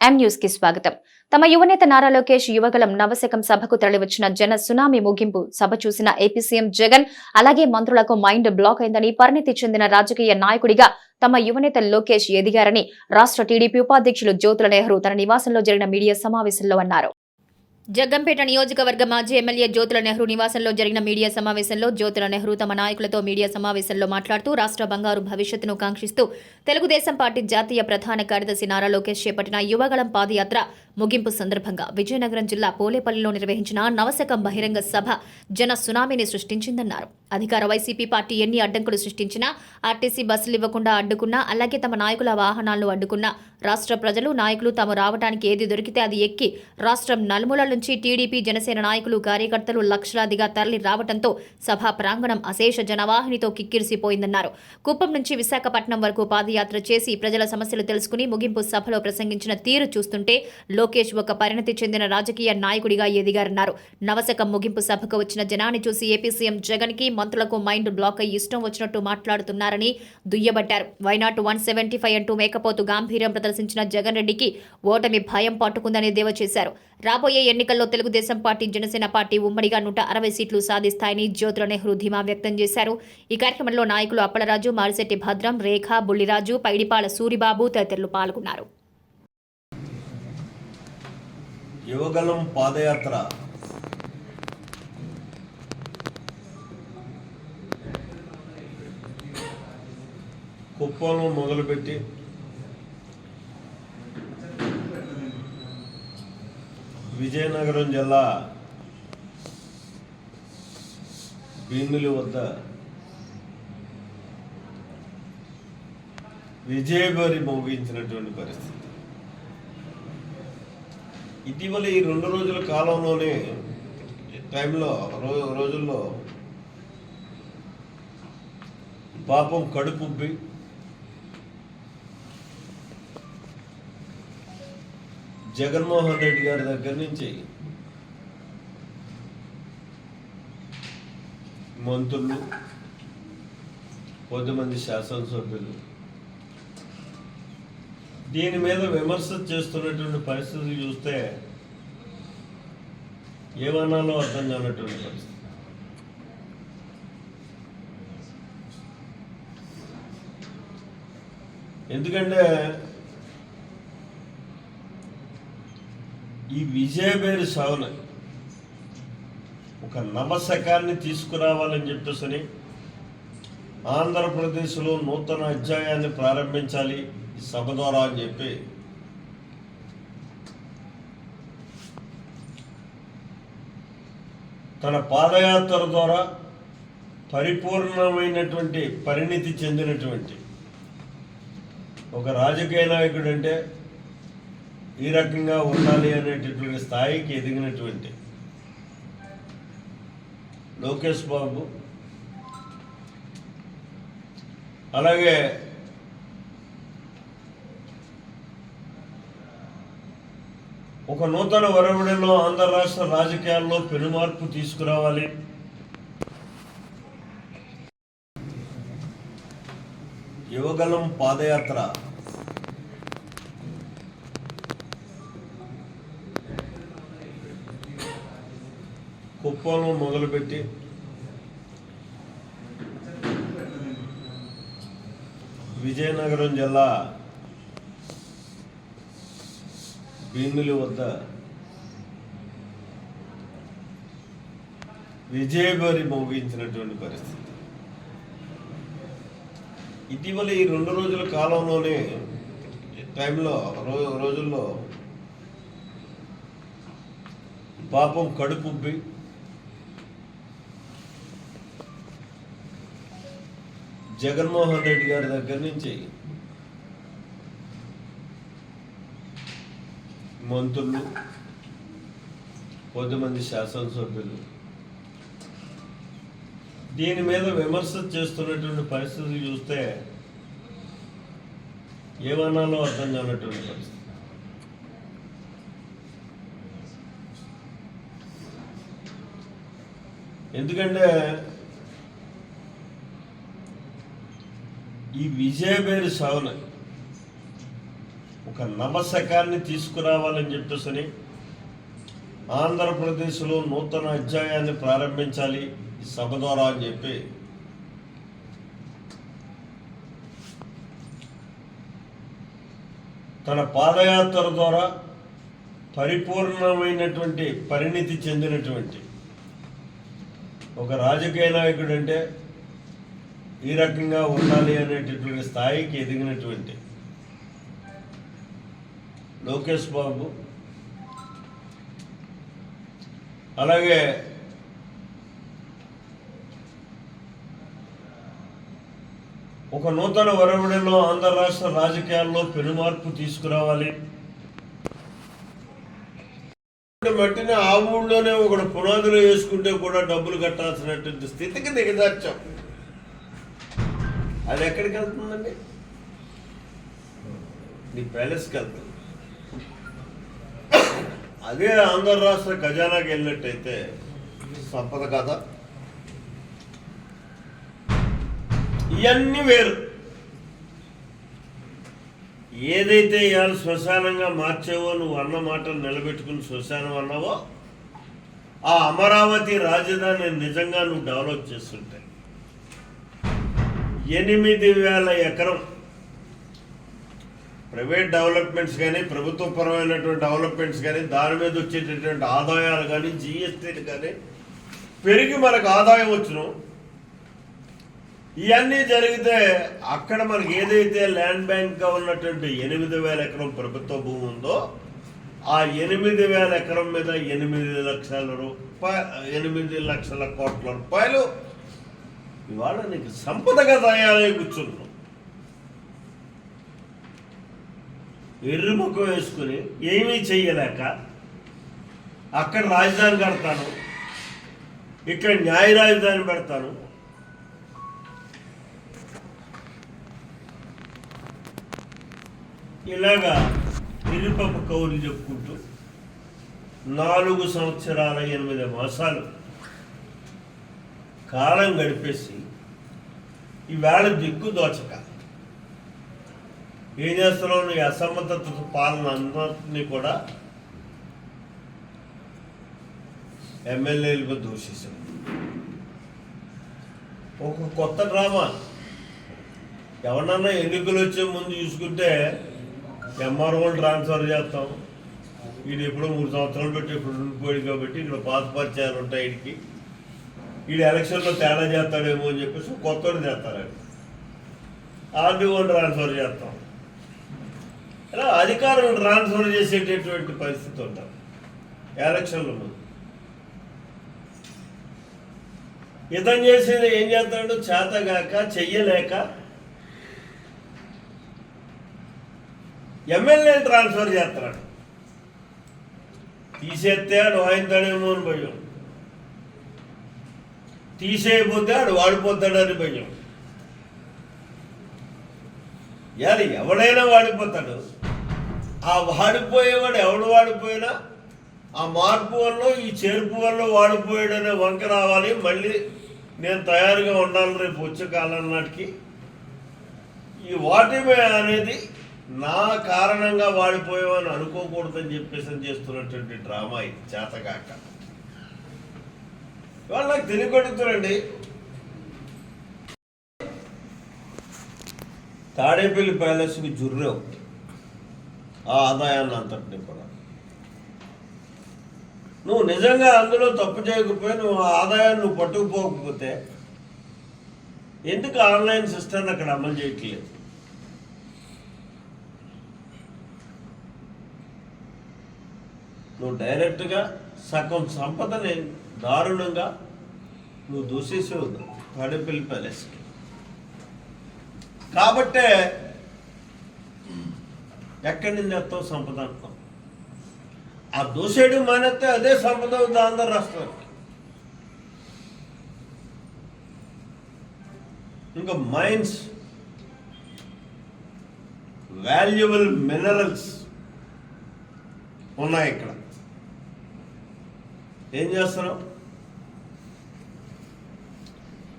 ఎం న్యూస్కి స్వాగతం. తమ యువనేత నారా లోకేష్ యువగలం నవశకం సభకు తరలివచ్చిన జన సునామీ ముగింపు. సభ చూసిన ఏపీ సీఎం జగన్ అలాగే మంత్రులకు మైండ్ బ్లాక్ అయిందని పరిణితి చెందిన రాజకీయ నాయకుడిగా తమ యువనేత లోకేష్ ఎదిగారని రాష్ట్ర టీడీపీ ఉపాధ్యక్షులు జ్యోతుల నెహ్రూ తన నివాసంలో జరిగిన మీడియా సమావేశంలో అన్నారు. జగ్గంపేట నియోజకవర్గ మాజీ ఎమ్మెల్యే జ్యోతుల నెహ్రూ నివాసంలో జరిగిన మీడియా సమావేశంలో జ్యోతుల నెహ్రూ తమ నాయకులతో మీడియా సమావేశంలో మాట్లాడుతూ రాష్ట్ర బంగారు భవిష్యత్తును కాంక్షిస్తూ తెలుగుదేశం పార్టీ జాతీయ ప్రధాన కార్యదర్శి నారా లోకేష్ చేపట్టిన యువగళం పాదయాత్ర ముగింపు సందర్భంగా విజయనగరం జిల్లా పోలేపల్లిలో నిర్వహించిన నవశకం బహిరంగ సభ జన సునామీని సృష్టించిందన్నారు. అధికార వైసీపీ పార్టీ ఎన్ని అడ్డంకులు సృష్టించినా ఆర్టీసీ బస్సులు ఇవ్వకుండా అడ్డుకున్నా అలాగే తమ నాయకుల వాహనాలను అడ్డుకున్నా రాష్ట్ర ప్రజలు నాయకులు తాము రావడానికి ఏది దొరికితే అది ఎక్కి రాష్ట్రం నలుమూలల నుంచి టీడీపీ జనసేన నాయకులు కార్యకర్తలు లక్షలాదిగా తరలి రావడంతో సభా ప్రాంగణం అశేష జనవాహినితో కిక్కిరిసిపోయిందన్నారు. కుప్పం నుంచి విశాఖపట్నం వరకు పాదయాత్ర చేసి ప్రజల సమస్యలు తెలుసుకుని ముగింపు సభలో ప్రసంగించిన తీరు చూస్తుంటే లోకేష్ ఒక పరిణతి చెందిన రాజకీయ నాయకుడిగా ఎదిగారన్నారు. నవశకం ముగింపు సభకు వచ్చిన జనాన్ని చూసి ఏపీ సీఎం జగన్కి మంత్రులకు మైండ్ బ్లాక్ అయి ఇష్టం వచ్చినట్టు మాట్లాడుతున్నారని దుయ్యబట్టారు. వైనాట్ వన్ సెవెంటీ ఫైవ్ అంటూ మేకపోతు గాంభీర్యం ప్రదర్శించిన జగన్ రెడ్డికి ఓటమి భయం పట్టుకుందని దేవ చేశారు. రాబోయే ఎన్నికల్లో తెలుగుదేశం పార్టీ జనసేన పార్టీ ఉమ్మడిగా నూట అరవై సీట్లు సాధిస్తాయని జ్యోతుల నెహ్రూ ధీమా వ్యక్తం చేశారు. ఈ కార్యక్రమంలో నాయకులు అప్పలరాజు మారిశెట్టి భద్రం రేఖ బుల్లిరాజు పైడిపాల సూరిబాబు తదితరులు పాల్గొన్నారు. యువగలం పాదయాత్ర. కుప్పంలో మొదలుపెట్టి విజయనగరం జిల్లా భీమిలి వద్ద విజయభరి మోగించినటువంటి పరిస్థితి. ఇటీవల ఈ రెండు రోజుల కాలంలోనే టైంలో రో రోజుల్లో పాపం కడుపు జగన్మోహన్ రెడ్డి గారి దగ్గర నుంచి మంత్రులు కొద్దిమంది శాసనసభ్యులు దీని మీద విమర్శ చేస్తున్నటువంటి పరిస్థితులు చూస్తే ఏమన్నాలో అర్థం కానటువంటి పరిస్థితి. ఎందుకంటే ఈ విజయబేరి సాగున ఒక నమసకాన్ని తీసుకురావాలని చెప్పేసి ఆంధ్రప్రదేశ్లో నూతన అధ్యాయాన్ని ప్రారంభించాలి ఈ సభ ద్వారా అని చెప్పి తన పాదయాత్ర ద్వారా పరిపూర్ణమైనటువంటి పరిణితి చెందినటువంటి ఒక రాజకీయ నాయకుడు అంటే ఈ రకంగా ఉండాలి అనేటటువంటి స్థాయికి ఎదిగినటువంటి లోకేష్ బాబు. అలాగే ఒక నూతన ఒరవడిలో ఆంధ్ర రాష్ట్ర రాజకీయాల్లో పెనుమార్పు తీసుకురావాలి. యువగలం పాదయాత్ర. కుప్పంలో మొదలుపెట్టి విజయనగరం జిల్లా భీమిలి వద్ద విజయభరి మోగించినటువంటి పరిస్థితి. ఇటీవల ఈ రెండు రోజుల కాలంలోనే టైంలో రోజుల్లో పాపం కడుపుబ్బి జగన్మోహన్ రెడ్డి గారి దగ్గర నుంచి మంత్రులు కొద్దిమంది శాసనసభ్యులు దీని మీద విమర్శ చేస్తున్నటువంటి పరిస్థితి చూస్తే ఏమన్నాలో అర్థం కానటువంటి పరిస్థితి. ఎందుకంటే ఈ విజయబేరి సాగున ఒక నమసకాన్ని తీసుకురావాలని చెప్పేసి ఆంధ్రప్రదేశ్లో నూతన అధ్యాయాన్ని ప్రారంభించాలి ఈ సభ ద్వారా అని చెప్పి. తన పాదయాత్ర ద్వారా పరిపూర్ణమైనటువంటి పరిణితి చెందినటువంటి ఒక రాజకీయ నాయకుడు అంటే ఈ రకంగా ఉండాలి అనేటటువంటి స్థాయికి ఎదిగినటువంటి లోకేష్ బాబు. అలాగే ఒక నూతన వరవడిలో ఆంధ్ర రాష్ట్ర రాజకీయాల్లో పెనుమార్పు తీసుకురావాలి. మట్టిని ఆ ఊళ్ళోనే ఒకడు పునాదులు వేసుకుంటే కూడా డబ్బులు కట్టాల్సినటువంటి స్థితికి దిగదార్చాం అది ఎక్కడికి వెళ్తుందండి? నీ ప్యాలెస్కి వెళ్తుంది. అదే ఆంధ్ర రాష్ట్ర ఖజానాకి వెళ్ళినట్టయితే సంపద కదా ఇవన్నీ వేరు. ఏదైతే ఇవాళ శ్మశానంగా మార్చావో నువ్వు అన్న మాటలు నిలబెట్టుకుని శ్మశానం అన్నావో ఆ అమరావతి రాజధాని నిజంగా నువ్వు డెవలప్ చేస్తుంటే ఎనిమిది వేల ఎకరం. ప్రైవేట్ డెవలప్మెంట్స్ కానీ ప్రభుత్వపరమైనటువంటి డెవలప్మెంట్స్ కానీ దాని మీద వచ్చేటటువంటి ఆదాయాలు కానీ జిఎస్టీలు కానీ పెరిగి మనకు ఆదాయం వచ్చును. ఇవన్నీ జరిగితే అక్కడ మనకి ఏదైతే ల్యాండ్ బ్యాంక్గా ఉన్నటువంటి ఎనిమిది వేల ఎకరం ప్రభుత్వ భూమి ఉందో ఆ ఎనిమిది వేల ఎకరం మీద ఎనిమిది లక్షల రూపాయ ఎనిమిది లక్షల కోట్ల రూపాయలు ఇవాళ నీకు సంపదగా తయారై కూర్చున్నావు. ఎర్రుముఖం వేసుకుని ఏమీ చెయ్యలేక అక్కడ రాజధాని కడతాను ఇక్కడ న్యాయ రాజధాని పెడతాను. ఇలాగా నిరుపపు కౌలు చెప్పుకుంటూ నాలుగు సంవత్సరాల ఎనిమిది మాసాలు కాలం గడిపేసి ఈవేళ దిక్కు దోచక. ఏం చేస్తున్నావు? నీ అసమ్మత పాలన అందరినీ కూడా ఎమ్మెల్యేలుగా దూషిస్తాం ఒక కొత్త డ్రామా. ఎవరన్నా ఎన్నికలు వచ్చే ముందు చూసుకుంటే ఎంఆర్ఓలు ట్రాన్స్ఫర్ చేస్తాం. ఇది ఎప్పుడో మూడు సంవత్సరాలు పెట్టి ఇప్పుడు ఉండిపోయాడు కాబట్టి ఇక్కడ పాత పరిచయాలు ఉంటాయి వీడికి వీడు ఎలక్షన్లో తేడా చేస్తాడేమో అని చెప్పేసి కొత్తోడు చేస్తారండి ఆర్డీఓ ట్రాన్స్ఫర్ చేస్తాం. ఇలా అధికారం ట్రాన్స్ఫర్ చేసేటటువంటి పరిస్థితి ఉంటాం ఎలక్షన్లు ముందు. చేసేది ఏం చేస్తాడు? చేతగాక చెయ్యలేక ఎమ్మెల్యే ట్రాన్స్ఫర్ చేస్తాడు. తీసేస్తే ఆడు వాయిస్తాడేమో అని భయం. తీసేయబోతే ఆడు వాడిపోతాడని భయం. ఇవాళ ఎవడైనా వాడిపోతాడు. ఆ వాడిపోయేవాడు ఎవడు వాడిపోయినా ఆ మార్పు వల్ల ఈ చేర్పు వల్ల వాడిపోయాడనే వంక రావాలి. మళ్ళీ నేను తయారుగా ఉండాలి రేపు వచ్చే కాలం నాటికి. ఈ వాటిమే అనేది నా కారణంగా వాడిపోయామని అనుకోకూడదని చెప్పేసి చేస్తున్నటువంటి డ్రామా ఇది చేతగాక. ఇవాళ నాకు తెలియకొడుతురండి తాడేపల్లి ప్యాలెస్కి జుర్రావు ఆ ఆదాయాన్ని అంతటిని కూడా. నువ్వు నిజంగా అందులో తప్పు చేయకపోయి నువ్వు ఆదాయాన్ని నువ్వు పట్టుకుపోకపోతే ఎందుకు ఆన్లైన్ సిస్టమ్ అక్కడ అమలు చేయట్లేదు? నువ్వు డైరెక్ట్గా సగం సంపదని దారుణంగా నువ్వు దూషించవు తాడేపల్లి ప్యాలెస్కి. కాబట్టే ఎక్కడి నుంచి వస్తావు సంపద అంటాం ఆ దూసేయడం మానేస్తే అదే సంపద అవుతుంది ఆంధ్ర రాష్ట్రానికి. ఇంకా మైన్స్ వాల్యుబుల్ మినరల్స్ ఉన్నాయి ఇక్కడ. ఏం చేస్తున్నాం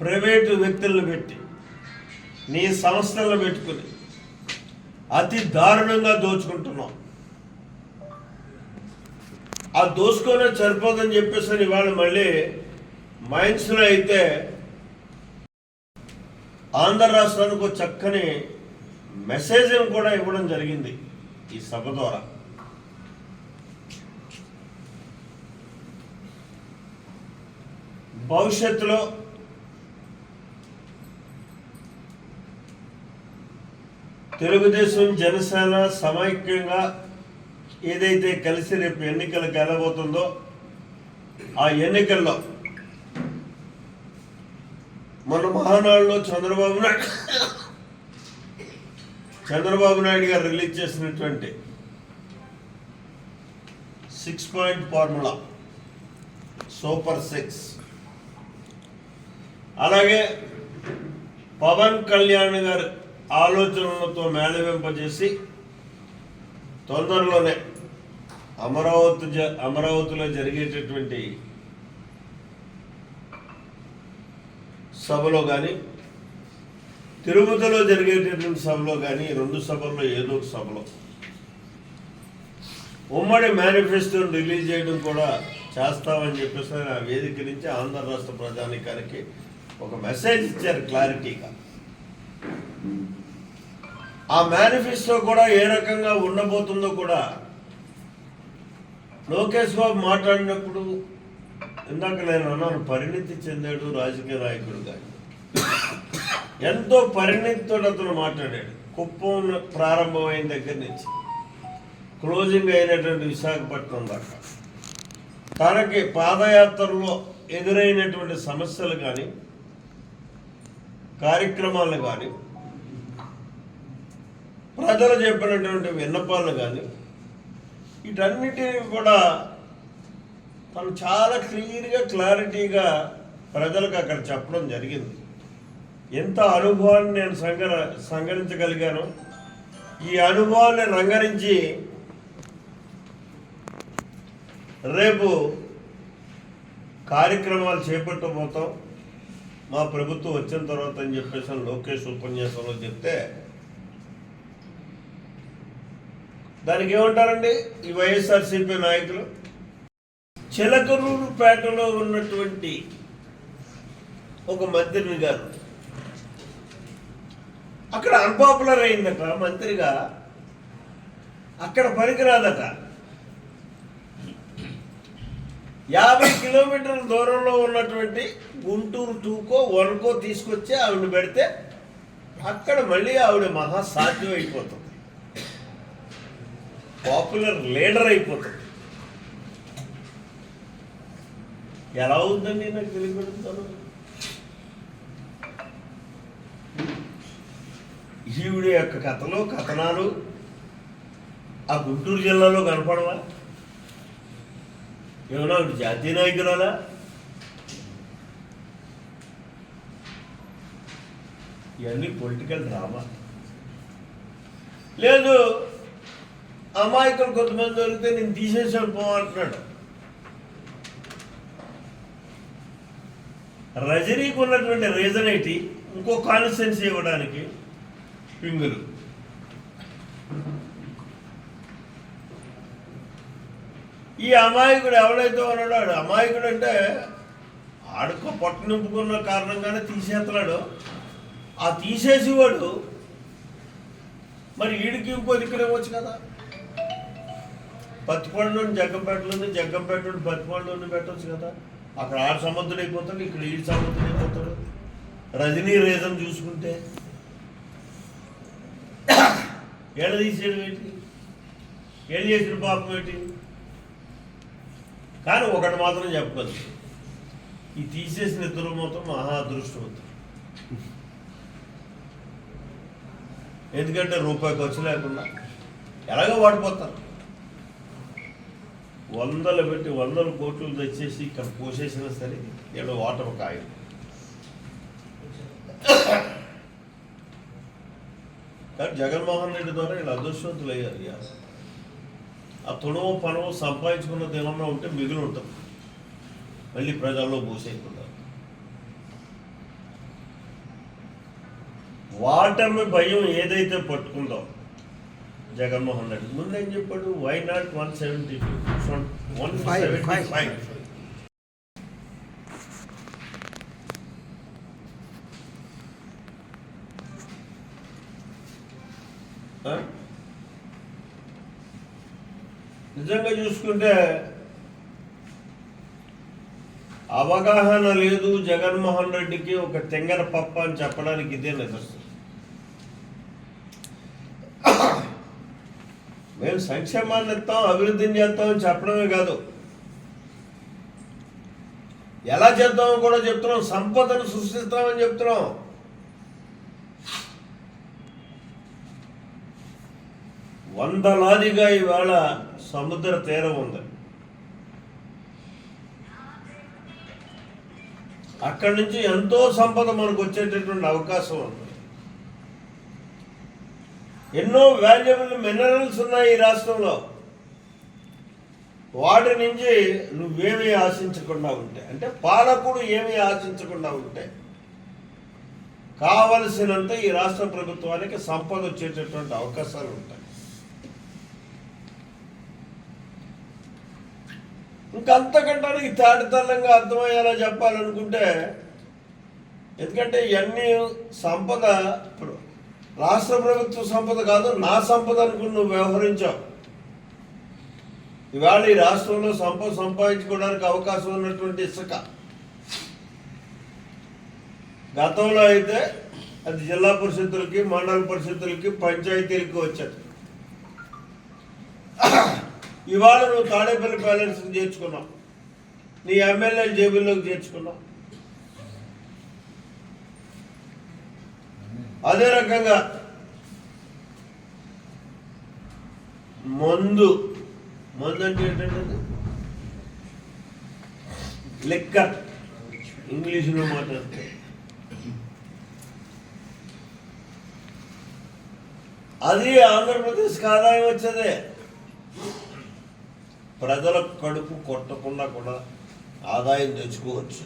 ప్రైవేటు వ్యక్తులను పెట్టి నీ సంస్థలను పెట్టుకుని అతి దారుణంగా దోచుకుంటున్నాం. ఆ దోచుకొని సరిపోదని చెప్పేసి అని ఇవాళ మళ్ళీ మైన్స్లో అయితే ఆంధ్ర రాష్ట్రానికి ఒక చక్కని మెసేజ్ కూడా ఇవ్వడం జరిగింది ఈ సభ ద్వారా. భవిష్యత్తులో తెలుగుదేశం జనసేన సమైక్యంగా ఏదైతే కలిసి రేపు ఎన్నికలకు గెలబోతుందో ఆ ఎన్నికల్లో మన మహానాడులో చంద్రబాబు నాయుడు చంద్రబాబు నాయుడు గారు రిలీజ్ చేసినటువంటి six point formula super six. అలాగే పవన్ కళ్యాణ్ గారు ఆలోచనలతో మేళవింపజేసి తొందరలోనే అమరావతి జ అమరావతిలో జరిగేటటువంటి సభలో కానీ తిరుపతిలో జరిగేటటువంటి సభలో కానీ రెండు సభల్లో ఏదో ఒక సభలో ఉమ్మడి మేనిఫెస్టోని రిలీజ్ చేయడం కూడా చేస్తామని చెప్పేసి ఆ వేదిక నుంచి ఆంధ్ర రాష్ట్ర ప్రజానికానికి ఒక మెసేజ్ ఇచ్చారు క్లారిటీగా. ఆ మేనిఫెస్టో కూడా ఏ రకంగా ఉండబోతుందో కూడా లోకేష్ బాబు మాట్లాడినప్పుడు ఇందాక నేను అన్నాను పరిణితి చెందాడు రాజకీయ నాయకుడు కానీ ఎంతో పరిణితితో అతను మాట్లాడాడు. కుప్పం ప్రారంభమైన దగ్గర నుంచి. క్లోజింగ్ అయినటువంటి విశాఖపట్నం దాకా. తనకి పాదయాత్రలో ఎదురైనటువంటి సమస్యలు కానీ కార్యక్రమాలు కానీ ప్రజలు చెప్పినటువంటి విన్నపాలు కానీ వీటన్నిటిని కూడా తను చాలా క్లియర్గా క్లారిటీగా ప్రజలకు అక్కడ చెప్పడం జరిగింది. ఎంత అనుభవాన్ని నేను సంగ సంగరించగలిగాను ఈ అనుభవాన్ని రంగరించి రేపు కార్యక్రమాలు చేపట్టబోతాం. మా ప్రభుత్వం వచ్చిన తర్వాత అని చెప్పేసి లోకేష్ ఉపన్యాసంలో చెప్తే దానికి ఏమంటారండి? ఈ వైఎస్ఆర్సీపీ నాయకులు? చిలకలూరుపేటలో ఉన్నటువంటి ఒక మంత్రిని గారు. అక్కడ అన్పాపులర్ అయిందట మంత్రిగా. అక్కడ పనికిరాదట. యాభై కిలోమీటర్ల దూరంలో ఉన్నటువంటి గుంటూరు టూకో వన్కో తీసుకొచ్చి ఆవిడ పెడితే అక్కడ మళ్ళీ ఆవిడ మహా సాధ్యం అయిపోతుంది పాపులర్ లీడర్ అయిపోతుంది ఎలా ఉందండి నాకు తెలియబెడుతాను జీవుడి యొక్క కథలు కథనాలు ఆ గుంటూరు జిల్లాలో కనపడవా? ఏమన్నా జాతీయ నాయకురాలా? ఇవన్నీ పొలిటికల్ డ్రామా లేదు అమాయకులు కొంతమంది దొరికితే నేను తీసేసాను పోమంటున్నాడు రజనీకి ఉన్నటువంటి రీజన్ ఏంటి? ఇంకో కాన్స్టెన్సీ ఇవ్వడానికి. పింగులు ఈ అమాయకుడు ఎవడైతే ఉన్నాడో ఆడు అమాయకుడు అంటే ఆడుకో పొట్ట నింపుకున్న కారణంగానే తీసేస్తున్నాడు. ఆ తీసేసేవాడు మరి వీడికి ఇంకో దిక్కున ఇవ్వచ్చు కదా జగ్గంపేట నుండి జగ్గంపేటలోని నుండి పెట్టవచ్చు కదా. అక్కడ ఆరు సముద్రుడు అయిపోతాడు ఇక్కడ ఈడు సముద్రుడు అయిపోతాడు రజనీ రీజన్ చూసుకుంటే. ఏడ తీసేయడం ఏంటి? ఏం చేసిన పాపం ఏంటి? కానీ ఒకటి మాత్రం చెప్పగలను. ఈ తీసేసిన ఇద్దరు మాత్రం మహా అదృష్టవంతులు. ఎందుకంటే రూపాయి ఖర్చు లేకుండా ఎలాగో వాడిపోతారు. వందలు పెట్టి వందల కోట్లు తెచ్చేసి ఇక్కడ పోసేసినా సరే ఏదో వాటర్ కాయ కానీ జగన్మోహన్ రెడ్డి ద్వారా వీళ్ళు అదృష్టవంతులు అయ్యారు ఇవాళ. ఆ తుణము పనము సంపాదించుకున్నది ఏమన్నా ఉంటే మిగిలి ఉంటుంది. మళ్ళీ ప్రజల్లో పోసేయకుండా. వాటర్ని భయం ఏదైతే పట్టుకుందో జగన్మోహన్ రెడ్డి. ముందేం చెప్పాడు? Why not one seventy two one Five, seventy five. Five నిజంగా చూసుకుంటే అవగాహన లేదు జగన్మోహన్ రెడ్డికి ఒక తెంగర పప్ప అని చెప్పడానికి ఇదే నిదర్శనం. మేము సంక్షేమాన్ని ఇస్తాం అభివృద్ధిని చేస్తామని చెప్పడమే కాదు. ఎలా చేద్దామో కూడా చెప్తున్నాం సంపదను సృష్టిస్తామని చెప్తున్నాం. వందలాదిగా ఇవాళ సముద్ర తీరం ఉంది. అక్కడి నుంచి ఎంతో సంపద మనకు వచ్చేటటువంటి అవకాశం ఉంది. ఎన్నో వాల్యుబుల్ మినరల్స్ ఉన్నాయి ఈ రాష్ట్రంలో. వాటి నుంచి నువ్వేమి ఆశించకుండా ఉంటే అంటే పాలకుడు ఏమీ ఆశించకుండా ఉంటే కావలసినంత ఈ రాష్ట్ర ప్రభుత్వానికి సంపద వచ్చేటటువంటి అవకాశాలు ఉంటాయి. ఇంకంతకంటానికి తాడితల్లంగా అర్థమయ్యేలా చెప్పాలనుకుంటే ఎందుకంటే ఇవన్నీ సంపద రాష్ట్ర ప్రభుత్వ సంపద కాదు నా సంపద అనుకుని నువ్వు వ్యవహరించావు. ఇవాళ ఈ రాష్ట్రంలో సంపద సంపాదించుకోవడానికి అవకాశం ఉన్నటువంటి ఇసుక. గతంలో అయితే అది జిల్లా పరిషత్తులకి మండల పరిషత్తులకి పంచాయతీలకి వచ్చేది. ఇవాళ నువ్వు తాడేపల్లి ప్యాలెన్స్కి చేర్చుకున్నావు. నీ ఎమ్మెల్యే జేబుల్లోకి చేర్చుకున్నావు. అదే రకంగా మందు మందు అంటే ఏంటంటే లెక్కర్ ఇంగ్లీషులో మాట్లాడితే. అది ఆంధ్రప్రదేశ్కి ఆదాయం వచ్చేదే. ప్రజల కడుపు కొట్టకుండా కూడా ఆదాయం తెచ్చుకోవచ్చు.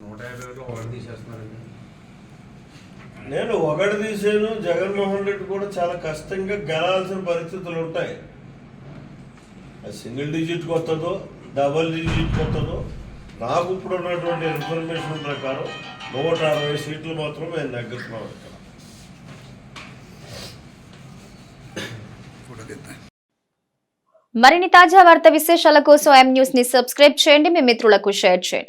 నూట యాభై ఒకటి ఒకటి తీసేస్తున్నారండి నేను ఒకటి తీసాను జగన్మోహన్ రెడ్డి కూడా చాలా కష్టంగా గెలాల్సిన పరిస్థితులు ఉంటాయి. సింగిల్ డిజిట్కి వస్తుందో డబల్ డిజిట్కి వస్తుందో నాకు ఇప్పుడు ఉన్నటువంటి ఇన్ఫర్మేషన్ ప్రకారం నూట అరవై సీట్లు మాత్రం మేము నెగ్గుతున్నాం ఇక్కడ మరిన్ని తాజా వార్త విశేషాల కోసం ఎం న్యూస్ని సబ్స్క్రైబ్ చేయండి మీ మిత్రులకు షేర్ చేయండి.